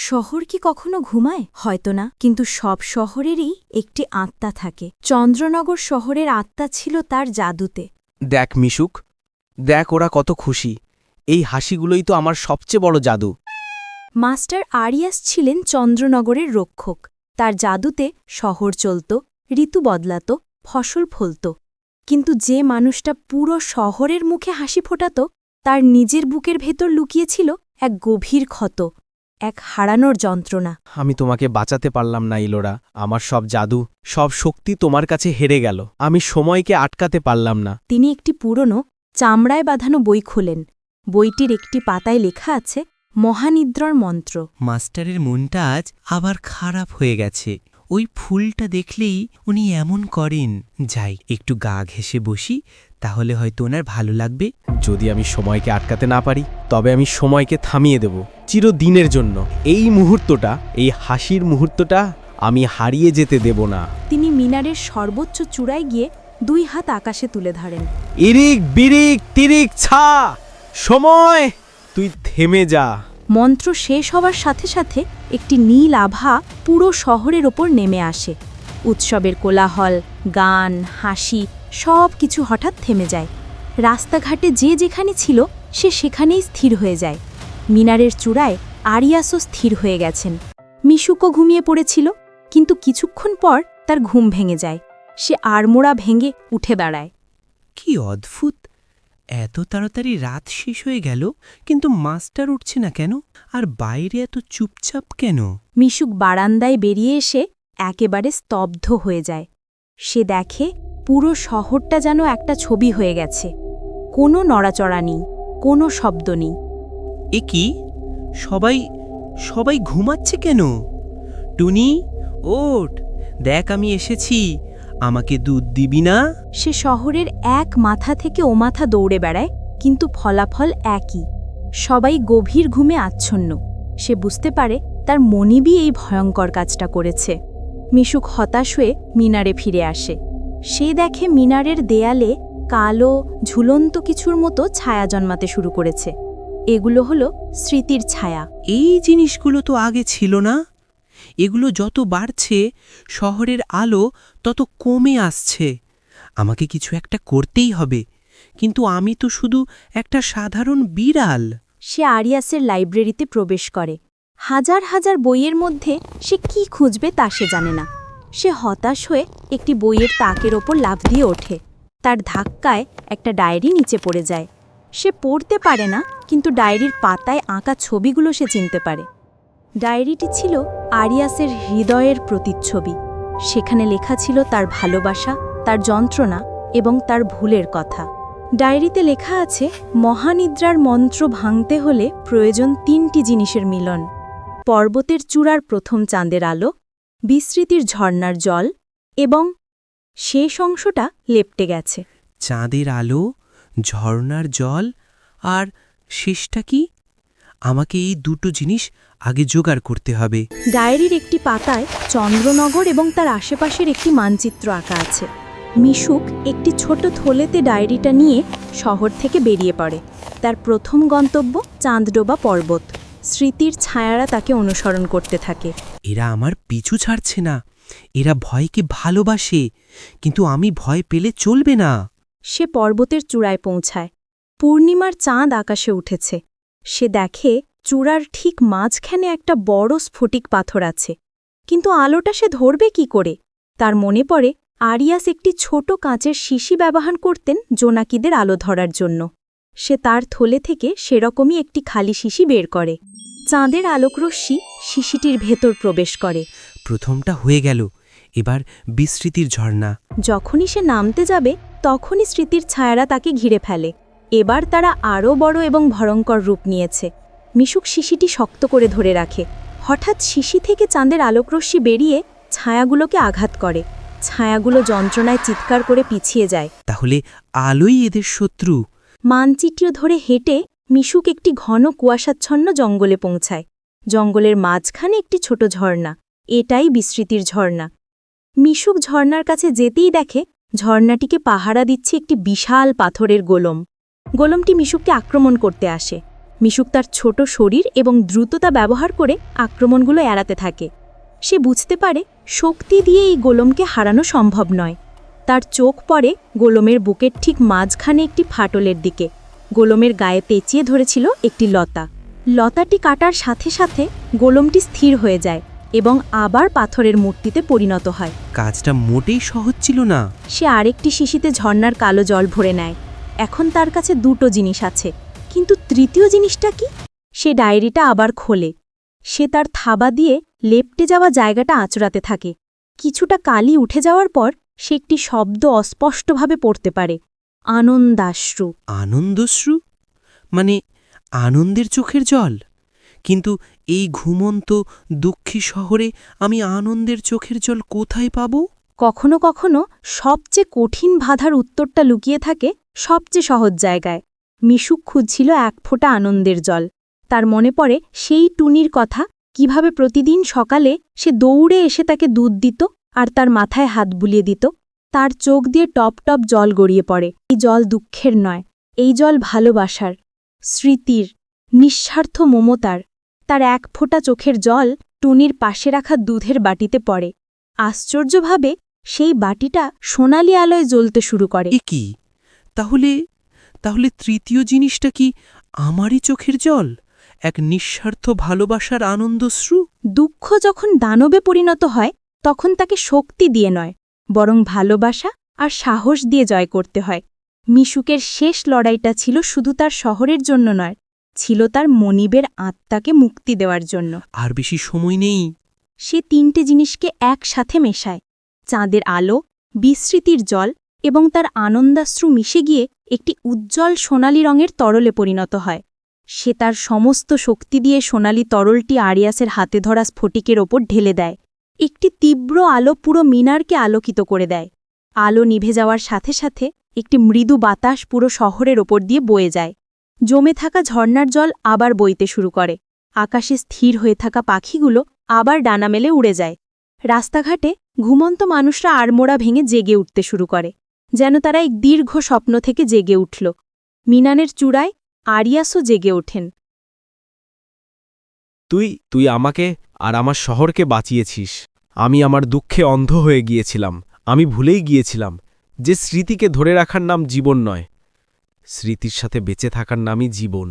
শহর কি কখনো ঘুমায়? হয়তো না। কিন্তু সব শহরেরই একটি আত্মা থাকে। চন্দ্রনগর শহরের আত্মা ছিল তার জাদুতে। দেখ মিশুক দেখ ওরা কত খুশি। এই হাসিগুলোই তো আমার সবচেয়ে বড় জাদু। মাস্টার আরিয়াস ছিলেন চন্দ্রনগরের রক্ষক। তার জাদুতে শহর চলত ঋতু বদলাত ফসল ফলত। কিন্তু যে মানুষটা পুরো শহরের মুখে হাসি ফোটাত তার নিজের বুকের ভেতর লুকিয়েছিল এক গভীর ক্ষত। এক হারানোর যন্ত্রণা। আমি তোমাকে বাঁচাতে পারলাম না ইলোরা। আমার সব জাদু সব শক্তি তোমার কাছে হেরে গেল। আমি সময়কে আটকাতে পারলাম না। তিনি একটি পুরনো চামড়ায় বাঁধানো বই খোলেন। বইটির একটি পাতায় লেখা আছে মহানিদ্রার মন্ত্র। মাস্টারের মনটা আজ আবার খারাপ হয়ে গেছে। ওই ফুলটা দেখলেই উনি এমন করেন যাই একটু গা ঘেসে বসি তাহলে হয়তো ওনার ভালো লাগবে। যদি আমি সময়কে আটকাতে না পারি তবে আমি সময়কে থামিয়ে দেব চিরদিনের জন্য। এই মুহূর্তটা এই হাসির মুহূর্তটা আমি হারিয়ে যেতে দেব না। তিনি মিনারের সর্বোচ্চ চূড়ায় গিয়ে দুই হাত আকাশে তুলে ধরেন। ইরিক বিরিক তিরিক ছা সময় তুই থেমে যা। মন্ত্র শেষ হওয়ার সাথে সাথে একটি নীল আভা পুরো শহরের ওপর নেমে আসে। উৎসবের কোলাহল, গান, হাসি সব কিছু হঠাৎ থেমে যায়। রাস্তাঘাটে যে যেখানে ছিল, সে সেখানেই স্থির হয়ে যায়। মিনারের চূড়ায় আরিয়াসও স্থির হয়ে গেছেন। মিশুকও ঘুমিয়ে পড়েছিল, কিন্তু কিছুক্ষণ পর তার ঘুম ভেঙে যায়। সে আড়মোড়া ভেঙে উঠে দাঁড়ায়। কি অদ্ভুত! এত তাড়াতাড়ি রাত শেষ হয়ে গেল কিন্তু মাস্টার উঠছে না কেন? আর বাইরে এত চুপচাপ কেন? মিশুক বারান্দায় বেরিয়ে এসে একেবারে স্তব্ধ হয়ে যায়। সে দেখে পুরো শহরটা যেন একটা ছবি হয়ে গেছে। কোনো নড়াচড়া নেই কোনো শব্দ নেই। এ কি? সবাই সবাই ঘুমাচ্ছে কেন? টুনি ওঠ দেখ আমি এসেছি। আমাকে দুধ দিবি না? সে শহরের এক মাথা থেকে ও মাথা দৌড়ে বেড়ায় কিন্তু ফলাফল একই। সবাই গভীর ঘুমে আচ্ছন্ন। সে বুঝতে পারে তার মনিবই এই ভয়ঙ্কর কাজটা করেছে। মিশুক হতাশ হয়ে মিনারে ফিরে আসে। সে দেখে মিনারের দেয়ালে কালো ঝুলন্ত কিছুর মতো ছায়া জন্মাতে শুরু করেছে। এগুলো হলো স্মৃতির ছায়া। এই জিনিসগুলো তো আগে ছিল না। এগুলো যত বাড়ছে, শহরের আলো তত কমে আসছে। আমাকে কিছু একটা করতেই হবে, কিন্তু আমি তো শুধু একটা সাধারণ বিড়াল। সে আরিয়াসের লাইব্রেরিতে প্রবেশ করে। হাজার হাজার বইয়ের মধ্যে সে কি খুঁজবে তা সে জানে না। সে হতাশ হয়ে একটি বইয়ের তাকের ওপর লাফ দিয়ে ওঠে। তার ধাক্কায় একটা ডায়েরি নিচে পড়ে যায়। সে পড়তে পারে না, কিন্তু ডায়েরির পাতায় আঁকা ছবিগুলো সে চিনতে পারে। ডায়েরিটি ছিল আরিয়াসের হৃদয়ের প্রতিচ্ছবি। সেখানে লেখা ছিল তার ভালোবাসা, তার যন্ত্রণা এবং তার ভুলের কথা। ডায়েরিতে লেখা আছে, মহানিদ্রার মন্ত্র ভাঙতে হলে প্রয়োজন তিনটি জিনিসের মিলন। পর্বতের চূড়ার প্রথম চাঁদের আলো বিস্মৃতির ঝর্ণার জল এবং শেষ অংশটা লেপটে গেছে। চাঁদের আলো, ঝর্ণার জল আর শেষটা কি? আমাকে এই দুটো জিনিস আগে জোগাড় করতে হবে। ডায়েরির একটি পাতায় চন্দ্রনগর এবং তার আশেপাশের একটি মানচিত্র আঁকা আছে। মিশুক একটি ছোট থলেতে ডায়েরিটা নিয়ে শহর থেকে বেরিয়ে পড়ে। তার প্রথম গন্তব্য চাঁদডোবা পর্বত। স্মৃতির ছায়ারা তাকে অনুসরণ করতে থাকে। এরা আমার পিছু ছাড়ছে না। এরা ভয়কে ভালোবাসে। কিন্তু আমি ভয় পেলে চলবে না। সে পর্বতের চূড়ায় পৌঁছায়। পূর্ণিমার চাঁদ আকাশে উঠেছে। সে দেখে চূড়ার ঠিক মাঝখানে একটা বড় স্ফটিক পাথর আছে। কিন্তু আলোটা সে ধরবে কি করে? তার মনে পড়ে আরিয়াস একটি ছোট কাঁচের শিশি ব্যবহার করতেন জোনাকিদের আলো ধরার জন্য। সে তার থলে থেকে সেরকমই একটি খালি শিশি বের করে। চাঁদের আলোকরশ্মি শিশিটির ভেতর প্রবেশ করে। প্রথমটা হয়ে গেল এবার বিস্মৃতির ঝর্ণা। যখনই সে নামতে যাবে তখনই স্মৃতির ছায়ারা তাকে ঘিরে ফেলে। এবার তারা আরও বড় এবং ভয়ঙ্কর রূপ নিয়েছে। মিশুক শিশিটি শক্ত করে ধরে রাখে। হঠাৎ শিশি থেকে চাঁদের আলোকরশ্মি বেরিয়ে ছায়াগুলোকে আঘাত করে। ছায়াগুলো যন্ত্রণায় চিৎকার করে পিছিয়ে যায়। তাহলে আলোই এদের শত্রু। মানচিত্র ধরে হেঁটে মিশুক একটি ঘন কুয়াশাচ্ছন্ন জঙ্গলে পৌঁছায়। জঙ্গলের মাঝখানে একটি ছোট ঝর্ণা। এটাই বিস্মৃতির ঝর্ণা। মিশুক ঝর্ণার কাছে যেতেই দেখে ঝর্ণাটিকে পাহারা দিচ্ছে একটি বিশাল পাথরের গোলম। গোলমটি মিশুককে আক্রমণ করতে আসে। মিশুক তার ছোট শরীর এবং দ্রুততা ব্যবহার করে আক্রমণগুলো এড়াতে থাকে। সে বুঝতে পারে শক্তি দিয়ে এই গোলমকে হারানো সম্ভব নয়। তার চোখ পড়ে গোলমের বুকের ঠিক মাঝখানে একটি ফাটলের দিকে। গোলমের গায়ে পেঁচিয়ে ধরেছিল একটি লতা। লতাটি কাটার সাথে সাথে গোলমটি স্থির হয়ে যায় এবং আবার পাথরের মূর্তিতে পরিণত হয়। কাজটা মোটেই সহজ ছিল না। সে আরেকটি শিশিতে ঝর্নার কালো জল ভরে নেয়। এখন তার কাছে দুটো জিনিস আছে। কিন্তু তৃতীয় জিনিসটা কি? সে ডায়েরিটা আবার খোলে। সে তার থাবা দিয়ে লেপটে যাওয়া জায়গাটা আঁচড়াতে থাকে। কিছুটা কালি উঠে যাওয়ার পর সে একটি শব্দ অস্পষ্টভাবে পড়তে পারে। আনন্দাশ্রু। আনন্দশ্রু? মানে আনন্দের চোখের জল? কিন্তু এই ঘুমন্ত, দুঃখী শহরে আমি আনন্দের চোখের জল কোথায় পাব? কখনো কখনো সবচেয়ে কঠিন বাধার উত্তরটা লুকিয়ে থাকে সবচেয়ে সহজ জায়গায়। মিশুক খুঁজছিল এক ফোঁটা আনন্দের জল। তার মনে পড়ে সেই টুনির কথা, কীভাবে প্রতিদিন সকালে সে দৌড়ে এসে তাকে দুধ দিত আর তার মাথায় হাত বুলিয়ে দিত। তার চোখ দিয়ে টপ টপ জল গড়িয়ে পড়ে। এই জল দুঃখের নয়, এই জল ভালোবাসার, স্মৃতির, নিঃস্বার্থ মমতার। তার এক ফোঁটা চোখের জল টুনির পাশে রাখা দুধের বাটিতে পড়ে। আশ্চর্যভাবে সেই বাটিটা সোনালি আলোয় জ্বলতে শুরু করে। কি? তাহলে তাহলে তৃতীয় জিনিসটা কি আমারই চোখের জল? এক নিঃস্বার্থ ভালোবাসার আনন্দশ্রু? দুঃখ যখন দানবে পরিণত হয় তখন তাকে শক্তি দিয়ে নয় বরং ভালোবাসা আর সাহস দিয়ে জয় করতে হয়। মিশুকের শেষ লড়াইটা ছিল শুধু তার শহরের জন্য নয় ছিল তার মনিবের আত্মাকে মুক্তি দেওয়ার জন্য। আর বেশি সময় নেই। সে তিনটে জিনিসকে একসাথে মেশায়। চাঁদের আলো বিস্মৃতির জল এবং তার আনন্দাশ্রু মিশে গিয়ে একটি উজ্জ্বল সোনালি রঙের তরলে পরিণত হয়। সে তার সমস্ত শক্তি দিয়ে সোনালি তরলটি আরিয়াসের হাতে ধরা স্ফটিকের ওপর ঢেলে দেয়। একটি তীব্র আলো পুরো মিনারকে আলোকিত করে দেয়। আলো নিভে যাওয়ার সাথে সাথে একটি মৃদু বাতাস পুরো শহরের ওপর দিয়ে বয়ে যায়। জমে থাকা ঝর্ণার জল আবার বইতে শুরু করে। আকাশে স্থির হয়ে থাকা পাখিগুলো আবার ডানা মেলে উড়ে যায়। রাস্তাঘাটে ঘুমন্ত মানুষরা আড়মোড়া ভেঙে জেগে উঠতে শুরু করে, যেন তারা এক দীর্ঘ স্বপ্ন থেকে জেগে উঠল। মিনানের চূড়ায় আরিয়াসও জেগে ওঠেন। তুই তুই আমাকে আর আমার শহরকে বাঁচিয়েছিস। আমি আমার দুঃখে অন্ধ হয়ে গিয়েছিলাম। আমি ভুলেই গিয়েছিলাম যে স্মৃতিকে ধরে রাখার নাম জীবন নয়। স্মৃতির সাথে বেঁচে থাকার নামই জীবন।